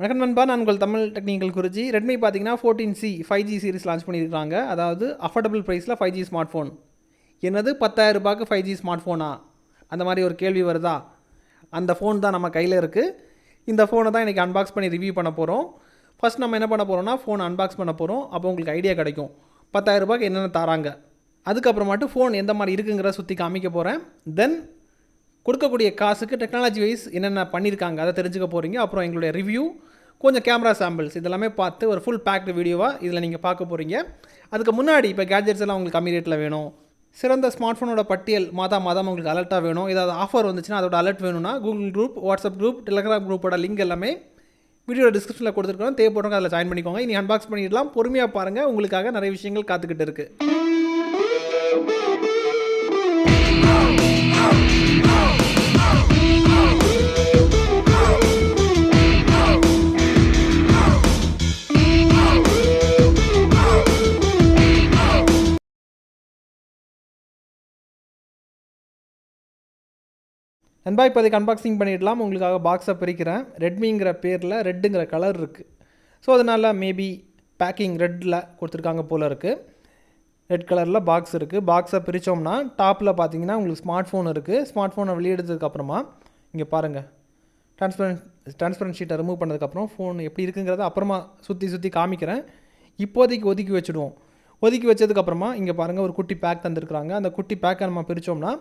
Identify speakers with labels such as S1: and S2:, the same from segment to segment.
S1: வணக்கம் நண்பா நான் உங்கள் தமிழ் டெக்னிக்கல் குறிச்சி ரெட்மி பார்த்தீங்கன்னா fourteen C five G series launch பண்ணியிருக்காங்க. அதாவது அஃபோர்டபுள் ப்ரைஸில் ஃபைவ் ஜி ஸ்மார்ட் ஃபோன் என்னது? பத்தாயிரம் ரூபாய்க்கு ஃபைவ் ஜி ஸ்மார்ட் ஃபோனா அந்த மாதிரி ஒரு கேள்வி வருதா? அந்த ஃபோன் தான் நம்ம கையில் இருக்குது இந்த ஃபோனை தான் இன்றைக்கி அன்பாக்ஸ் பண்ணி ரிவ்யூ பண்ண போகிறோம் ஃபஸ்ட் நம்ம என்ன பண்ண போகிறோம்னா ஃபோன் அன்பாக்ஸ் பண்ண போகிறோம் அப்போ உங்களுக்கு ஐடியா கிடைக்கும். பத்தாயிரம் ரூபாய்க்கு என்னென்ன தராங்க? அதுக்கப்புறமாட்டு ஃபோன் எந்த மாதிரி இருக்குங்கிறத சுற்றி காமிக்க போகிறேன் தென் கொடுக்கக்கூடிய காசுக்கு டெக்னாலஜி வைஸ் என்னென்ன பண்ணியிருக்காங்க அதை தெரிஞ்சுக்க போகிறீங்க அப்புறம் எங்களுடைய ரிவ்யூ கொஞ்சம் கேமரா சாம்பிள்ஸ் இதெல்லாமே பார்த்து ஒரு ஃபுல் பேக்டு வீடியோவாக இதில் நீங்கள் பார்க்க போகிறீங்க அதுக்கு முன்னாடி இப்போ கேஜெட்ஸ் எல்லாம் உங்களுக்கு கம்மி ரேட்டில் வேணும். சிறந்த ஸ்மார்ட் ஃபோனோட பட்டியல் மாதம் மாதம் உங்களுக்கு அலர்ட்டாக வேணும். ஏதாவது ஆஃபர் வந்துச்சுன்னா அதோட அலர்ட் வேணும்னா Google group WhatsApp group Telegram குரூப்போட லிங்க் எல்லாமே வீடியோ டிஸ்கிரிப்ஷனில் கொடுத்துருக்கோம் தேவைப்படுறவங்க அதில் ஜாயின் பண்ணிக்கோங்க. இனி அன்பாக்ஸ் பண்ணிடலாம். பொறுமையாக பாருங்கள் உங்களுக்காக நிறைய விஷயங்கள் காத்துக்கிட்டு இருக்குது நண்பா இப்போதைக்கு அன்பாக்சிங் பண்ணிடலாம். உங்களுக்காக பாக்ஸை பிரிக்கிறேன். ரெட்மிங்கிற பேரில் ரெட்டுங்கிற கலர் இருக்குது ஸோ அதனால் மேபி பேக்கிங் ரெட்டில் கொடுத்துருக்காங்க போல் இருக்குது ரெட் கலரில் பாக்ஸ் இருக்குது பாக்ஸை பிரித்தோம்னா டாப்பில் பார்த்தீங்கன்னா உங்களுக்கு ஸ்மார்ட் ஃபோன் இருக்குது ஸ்மார்ட் ஃபோனை வெளியெடுத்ததுக்கப்புறமா இங்கே பாருங்கள் ட்ரான்ஸ்பரன் ட்ரான்ஸ்பரன்ட் ஷீட்டை ரிமூவ் பண்ணதுக்கப்புறம் ஃபோன் எப்படி இருக்குங்கிறத அப்புறமா சுற்றி சுற்றி காமிக்கிறேன். இப்போதைக்கு ஒதுக்கி வச்சுடுவோம். ஒதுக்கி வச்சதுக்கப்புறமா இங்கே பாருங்கள் ஒரு குட்டி பேக் தந்துருக்குறாங்க. அந்த குட்டி பேக்கை நம்ம பிரித்தோம்னா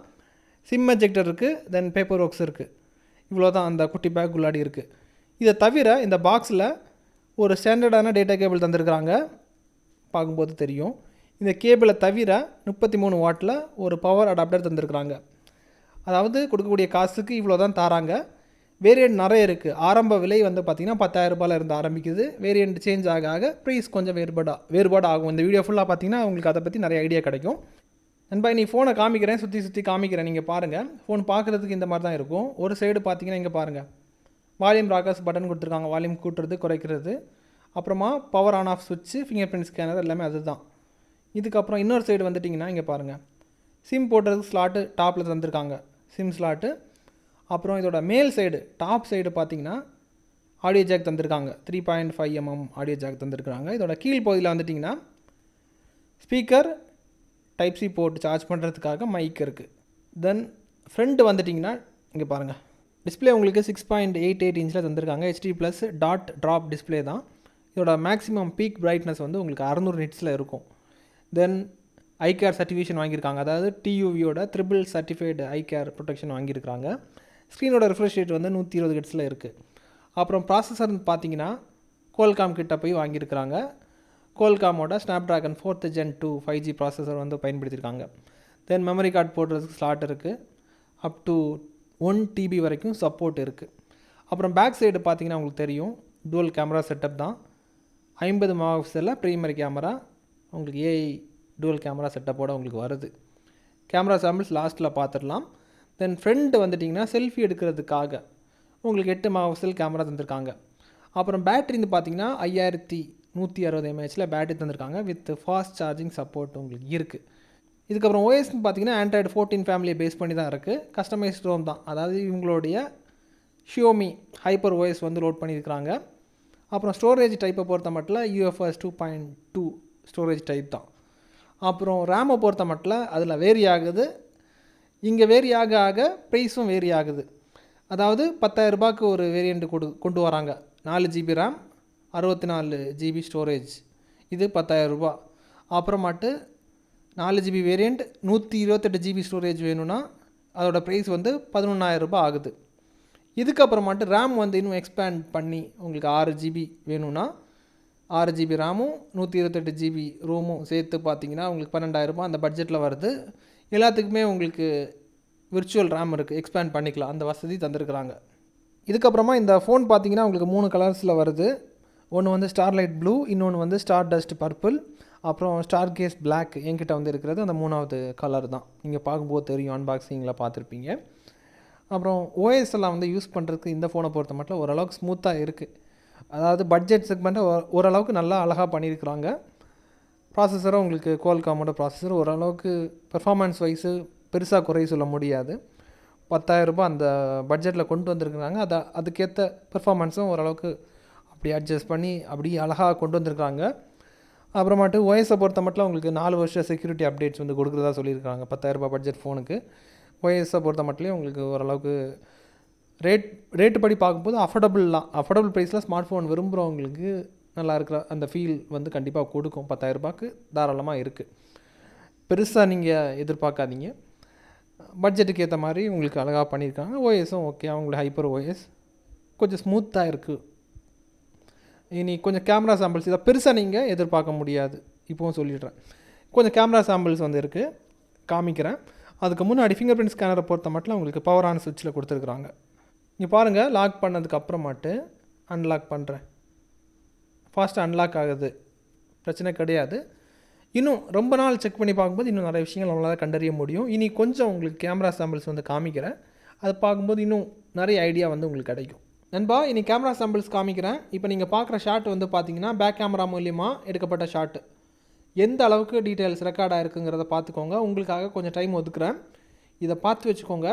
S1: சிம் எஜெக்டர் இருக்குது தென் பேப்பர் ஒர்க்ஸ் இருக்குது இவ்வளோ தான் அந்த குட்டி பேக் உள்ளாடி இருக்குது இதை தவிர இந்த பாக்ஸில் ஒரு ஸ்டாண்டர்டான டேட்டா கேபிள் தந்திருக்கிறாங்க. பார்க்கும்போது தெரியும். இந்த கேபிளை தவிர முப்பத்தி மூணு வாட்டில் ஒரு பவர் அடாப்டர் தந்திருக்கிறாங்க. அதாவது கொடுக்கக்கூடிய காசுக்கு இவ்வளோ தான் தராங்க. வேரியண்ட் நிறைய இருக்குது ஆரம்ப விலை வந்து பார்த்திங்கன்னா பத்தாயிரம் ரூபாயில் இருந்து ஆரம்பிக்குது. வேரியண்ட் சேஞ்ச் ஆக ஆக ப்ரைஸ் கொஞ்சம் வேறுபாடாக வேறுபாடு ஆகும் இந்த வீடியோ ஃபுல்லாக பார்த்தீங்கன்னா உங்களுக்கு அதை பற்றி நிறைய ஐடியா கிடைக்கும். நண்பா நீ ஃபோனை காமிக்கிறேன் சுற்றி சுற்றி காமிக்கிறேன். நீங்கள் பாருங்கள் ஃபோன் பார்க்குறதுக்கு இந்த மாதிரி தான் இருக்கும். ஒரு சைடு பார்த்தீங்கன்னா இங்கே பாருங்கள் வால்யூம் ராக்கர்ஸ் பட்டன் கொடுத்துருக்காங்க. வால்யூம் கூட்டுறது குறைக்கிறது. அப்புறமா பவர் ஆன் ஆஃப் சுவிட்சு ஃபிங்கர் பிரிண்ட் ஸ்கேனர் எல்லாமே அதுதான். இதுக்கப்புறம் இன்னொரு சைடு வந்துட்டிங்கன்னா இங்கே பாருங்கள் சிம் போடுறதுக்கு ஸ்லாட்டு டாப்பில் தந்திருக்காங்க. சிம் ஸ்லாட்டு அப்புறம் இதோட மேல் சைடு டாப் சைடு பார்த்தீங்கன்னா ஆடியோ ஜாக் தந்திருக்காங்க. Three point five mm audio jack தந்திருக்காங்க இதோட கீழ் பகுதியில் வந்துட்டிங்கன்னா ஸ்பீக்கர் டைப் சி போட்டு சார்ஜ் பண்ணுறதுக்காக மைக் இருக்குது தென் ஃப்ரண்ட் வந்துட்டிங்கன்னா இங்கே பாருங்கள் டிஸ்பிளே உங்களுக்கு சிக்ஸ் பாயிண்ட் எயிட் எயிட் இன்ச்சில் தந்திருக்காங்க. HD plus dot drop display தான். இதோட மேக்ஸிமம் பீக் பிரைட்னஸ் வந்து உங்களுக்கு அறநூறு நிட்ஸில் இருக்கும். தென் ஐ கேர் சர்டிஃபிகேஷன் வாங்கியிருக்காங்க. அதாவது டியூவியோட triple certified eye care protection வாங்கியிருக்காங்க ஸ்க்ரீனோட ரிஃப்ரெஷ் ரேட் வந்து நூற்றி இருபது ஹெட்ஸில் இருக்குது அப்புறம் ப்ராசஸர் பார்த்தீங்கன்னா கோல்காம் கிட்ட போய் வாங்கியிருக்கிறாங்க. கோல்காமோட Snapdragon fourth gen two five G processor வந்து பயன்படுத்தியிருக்காங்க. தென் மெமரி கார்டு போடுறதுக்கு ஸ்லாட் இருக்குது அப் டு ஒன் டிபி வரைக்கும் சப்போர்ட் இருக்குது அப்புறம் பேக் சைடு பார்த்தீங்கன்னா உங்களுக்கு தெரியும். டுவல் கேமரா செட்டப் தான். ஐம்பது மெகாபிக்சலில் ப்ரீமரி கேமரா உங்களுக்கு ஏஐ டுவல் கேமரா செட்டப்போட உங்களுக்கு வருது. கேமரா சாம்பிள்ஸ் லாஸ்ட்டில் பார்த்துடலாம். தென் ஃப்ரெண்டு வந்துட்டிங்கன்னா செல்ஃபி எடுக்கிறதுக்காக உங்களுக்கு எட்டு மெகாபிக்சல் கேமரா தந்திருக்காங்க. அப்புறம் பேட்ரின்னு பார்த்தீங்கன்னா ஐயாயிரத்தி நூற்றி அறுபது எம்ஏஹெச்சில் பேட்டரி தந்திருக்காங்க வித் ஃபாஸ்ட் சார்ஜிங் சப்போர்ட் உங்களுக்கு இருக்குது இதுக்கப்புறம் ஓஎஸ்னு பார்த்தீங்கன்னா ஆண்ட்ராய்டு ஃபோர்டீன் ஃபேமிலியை பேஸ் பண்ணி தான் இருக்குது கஸ்டமைஸ்ட் ரோம் தான். அதாவது இவங்களுடைய ஷியோமி ஹைப்பர் ஓஎஸ் வந்து லோட் பண்ணியிருக்கிறாங்க. அப்புறம் ஸ்டோரேஜ் டைப்பை பொறுத்த மட்டும் UFS two point two storage type தான். அப்புறம் ரேமை பொறுத்த மட்டும் அதில் வேரி ஆகுது. இங்கே வேரி ஆக ஆக ப்ரைஸும் வேரி ஆகுது. அதாவது பத்தாயிரம் ரூபாய்க்கு ஒரு வேரியண்ட்டு கொடு கொண்டு வராங்க. நாலு ஜிபி ரேம் அறுபத்தி நாலு ஜிபி ஸ்டோரேஜ் இது பத்தாயிரம் ரூபா. அப்புறமாட்டு நாலு ஜிபி வேரியண்ட் நூற்றி இருபத்தெட்டு ஜிபி ஸ்டோரேஜ் வேணும்னா அதோடய ப்ரைஸ் வந்து பதினொன்றாயிரம் ரூபாய் ஆகுது. இதுக்கப்புறமாட்டு ரேம் வந்து இன்னும் எக்ஸ்பேண்ட் பண்ணி உங்களுக்கு ஆறு ஜிபி வேணும்னா ஆறு ஜிபி ரேமும் நூற்றி இருபத்தெட்டு ஜிபி ரோமும் சேர்த்து பார்த்தீங்கன்னா உங்களுக்கு பன்னெண்டாயிரரூபா அந்த பட்ஜெட்டில் வருது. எல்லாத்துக்குமே உங்களுக்கு விர்ச்சுவல் ரேம் இருக்குது எக்ஸ்பேண்ட் பண்ணிக்கலாம். அந்த வசதி தந்திருக்கிறாங்க. இதுக்கப்புறமா இந்த ஃபோன் பார்த்தீங்கன்னா உங்களுக்கு மூணு கலர்ஸில் வருது. ஒன்று வந்து ஸ்டார்லைட் ப்ளூ இன்னொன்று வந்து ஸ்டார் டஸ்ட் பர்பிள் அப்புறம் ஸ்டார் கேஸ் பிளாக் என்கிட்ட வந்து இருக்கிறது அந்த மூணாவது கலர் தான். நீங்கள் பார்க்கும்போது தெரியும் அன்பாக்சிங்கில் பார்த்துருப்பீங்க. அப்புறம் ஓஎஸ் எல்லாம் வந்து யூஸ் பண்ணுறதுக்கு இந்த ஃபோனை பொறுத்த மட்டும் ஓரளவுக்கு ஸ்மூத்தாக இருக்குது அதாவது பட்ஜெட் செக்மெண்ட்டை ஓரளவுக்கு நல்லா அழகாக பண்ணியிருக்கிறாங்க. ப்ராசஸரும் உங்களுக்கு கோல்காமோட ப்ராசஸர் ஓரளவுக்கு பெர்ஃபார்மன்ஸ் வைஸு பெருசாக குறை சொல்ல முடியாது. பத்தாயிரரூபா அந்த பட்ஜெட்டில் கொண்டு வந்திருக்கிறாங்க. அதை அதுக்கேற்ற பெர்ஃபார்மன்ஸும் ஓரளவுக்கு அப்படி அட்ஜஸ்ட் பண்ணி அப்படி அழகாக கொண்டு வந்திருக்காங்க. அப்புறமாட்டு ஓஎஸை பொறுத்த மட்டும் உங்களுக்கு நாலு வருஷம் செக்யூரிட்டி அப்டேட்ஸ் வந்து கொடுக்குறதா சொல்லியிருக்காங்க. பத்தாயிரரூபா பட்ஜெட் ஃபோனுக்கு ஓஎஸை பொறுத்த மட்டும் உங்களுக்கு ஓரளவுக்கு ரேட் ரேட்டு படி பார்க்கும்போது அஃபோர்டபுள் தான். அஃபோர்டபுள் ப்ரைஸில் ஸ்மார்ட் ஃபோன் விரும்புகிறவங்களுக்கு நல்லா இருக்கிற அந்த ஃபீல் வந்து கண்டிப்பாக கொடுக்கும். பத்தாயிரரூபாக்கு தாராளமாக இருக்குது பெருசாக நீங்கள் எதிர்பார்க்காதீங்க. பட்ஜெட்டுக்கு ஏற்ற மாதிரி உங்களுக்கு அழகாக பண்ணியிருக்காங்க. ஓஎஸும் ஓகே அவங்களுக்கு ஹைப்பர் ஓஎஸ் கொஞ்சம் ஸ்மூத்தாக இருக்குது இனி கொஞ்சம் கேமரா சாம்பிள்ஸ் இதை பெருசாக நீங்கள் எதிர்பார்க்க முடியாது. இப்போவும் சொல்லிடுறேன். கொஞ்சம் கேமரா சாம்பிள்ஸ் வந்து இருக்குது காமிக்கிறேன். அதுக்கு முன்னாடி ஃபிங்கர் பிரிண்ட் ஸ்கேனரை பொறுத்த மட்டும் உங்களுக்கு பவர் ஆன் சுவிட்சில் கொடுத்துருக்குறாங்க. இங்கே பாருங்கள் லாக் பண்ணதுக்கு அப்புறமாட்டு அன்லாக் பண்ணுறேன் ஃபாஸ்ட்டாக அன்லாக் ஆகுது. பிரச்சனை கிடையாது. இன்னும் ரொம்ப நாள் செக் பண்ணி பார்க்கும்போது இன்னும் நிறைய விஷயங்கள் நம்மளால் கண்டறிய முடியும். இனி கொஞ்சம் உங்களுக்கு கேமரா சாம்பிள்ஸ் வந்து காமிக்கிறேன். அது பார்க்கும்போது இன்னும் நிறைய ஐடியா வந்து உங்களுக்கு கிடைக்கும். நண்பா இனி கேமரா சாம்பிள்ஸ் காமிக்கிறேன். இப்போ நீங்கள் பார்க்குற ஷாட் வந்து பார்த்தீங்கன்னா பேக் கேமரா மூலியமாக எடுக்கப்பட்ட ஷாட்டு எந்த அளவுக்கு டீட்டெயில்ஸ் ரெக்கார்டாக இருக்குங்கிறத பார்த்துக்கோங்க. உங்களுக்காக கொஞ்சம் டைம் ஒதுக்குறேன். இதை பார்த்து வச்சுக்கோங்க.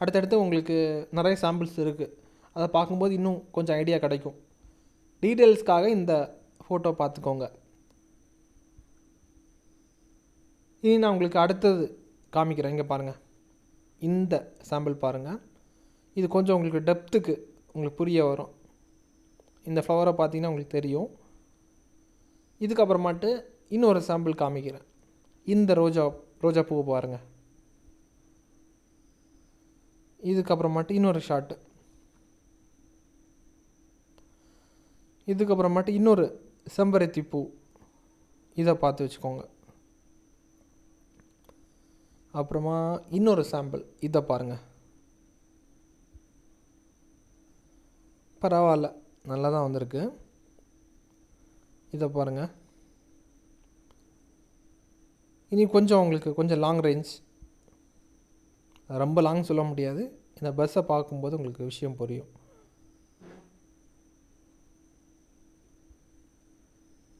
S1: அடுத்தடுத்து உங்களுக்கு நிறைய சாம்பிள்ஸ் இருக்குது அதை பார்க்கும்போது இன்னும் கொஞ்சம் ஐடியா கிடைக்கும். டீட்டெயில்ஸ்க்காக இந்த ஃபோட்டோ பார்த்துக்கோங்க. இனி நான் உங்களுக்கு அடுத்தது காமிக்கிறேன். இங்கே பாருங்கள் இந்த சாம்பிள் பாருங்கள் இது கொஞ்சம் உங்களுக்கு டெப்த்துக்கு உங்களுக்கு புரிய வரும். இந்த ஃப்ளவரை பார்த்தீங்கன்னா உங்களுக்கு தெரியும். இதுக்கப்புறமாட்டு இன்னொரு சாம்பிள் காமிக்கிறேன். இந்த ரோஜா ரோஜா பூவை பாருங்கள் இதுக்கப்புறமாட்டு இன்னொரு ஷாட்டு இதுக்கப்புறமாட்டு இன்னொரு செம்பருத்தி பூ. இதை பார்த்து வச்சுக்கோங்க. அப்புறமா இன்னொரு சாம்பிள் இதை பாருங்கள் பரவாயில்ல. நல்லா தான் வந்திருக்கு. இதை பாருங்கள் இனி கொஞ்சம் உங்களுக்கு கொஞ்சம் லாங் ரேஞ்ச் ரொம்ப லாங் சொல்ல முடியாது. இந்த பஸ்ஸை பார்க்கும்போது உங்களுக்கு விஷயம் புரியும்.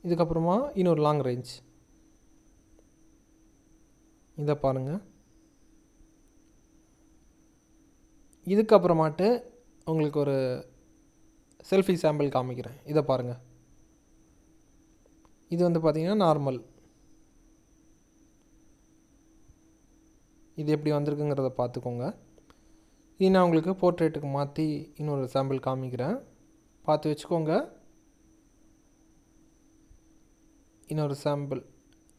S1: இதுக்கப்புறமா இன்னொரு லாங் ரேஞ்ச் இதை பாருங்கள் இதுக்கப்புறமாட்டு உங்களுக்கு ஒரு செல்ஃபி சாம்பிள் காமிக்கிறேன். இதை பாருங்கள் இது வந்து பார்த்திங்கன்னா நார்மல் இது எப்படி வந்திருக்குங்கிறத பார்த்துக்கோங்க. இது நான் உங்களுக்கு போர்ட்ரேட்டுக்கு மாற்றி இன்னொரு சாம்பிள் காமிக்கிறேன். பார்த்து வச்சுக்கோங்க. இன்னொரு சாம்பிள்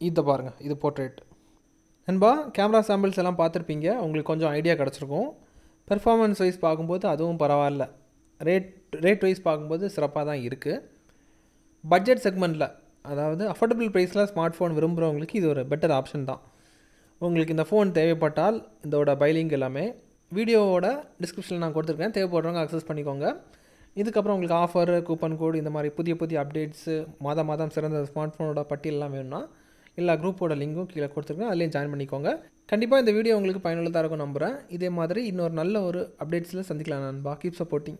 S1: இதை பாருங்கள் இது போர்ட்ரேட் நண்பா கேமரா சாம்பிள்ஸ் எல்லாம் பார்த்துருப்பீங்க. உங்களுக்கு கொஞ்சம் ஐடியா கிடச்சிருக்கும். பெர்ஃபார்மன்ஸ் வைஸ் பார்க்கும்போது அதுவும் பரவாயில்ல. ரேட் ரேட் வைஸ் பார்க்கும்போது சிறப்பாக தான் இருக்குது பட்ஜெட் செக்மெண்ட்டில் அதாவது அஃபோர்டபுள் ப்ரைஸில் ஸ்மார்ட் ஃபோன் விரும்புகிறவங்களுக்கு இது ஒரு பெட்டர் ஆப்ஷன் தான். உங்களுக்கு இந்த ஃபோன் தேவைப்பட்டால் இதோட பைலிங் எல்லாமே வீடியோவோட டிஸ்கிரிப்ஷனில் நான் கொடுத்துருக்கேன். தேவைப்படுறவங்க அக்சஸ் பண்ணிக்கோங்க. இதுக்கப்புறம் உங்களுக்கு ஆஃபர் கூப்பன் கோடு இந்த மாதிரி புதிய புதிய அப்டேட்ஸு மாதம் மாதம் சிறந்த ஸ்மார்ட் ஃபோனோட பட்டியலெலாம் வேணும்னா எல்லா குரூப்போட லிங்க்கும் கீழே கொடுத்துருக்கேன். அதுலேயும் ஜாயின் பண்ணிக்கோங்க. கண்டிப்பாக இந்த வீடியோ உங்களுக்கு பயனுள்ளதாக இருக்கும் நம்புகிறேன் இதே மாதிரி இன்னொரு நல்ல ஒரு அப்டேட்ஸில் சந்திக்கலாம் நண்பா. Keep supporting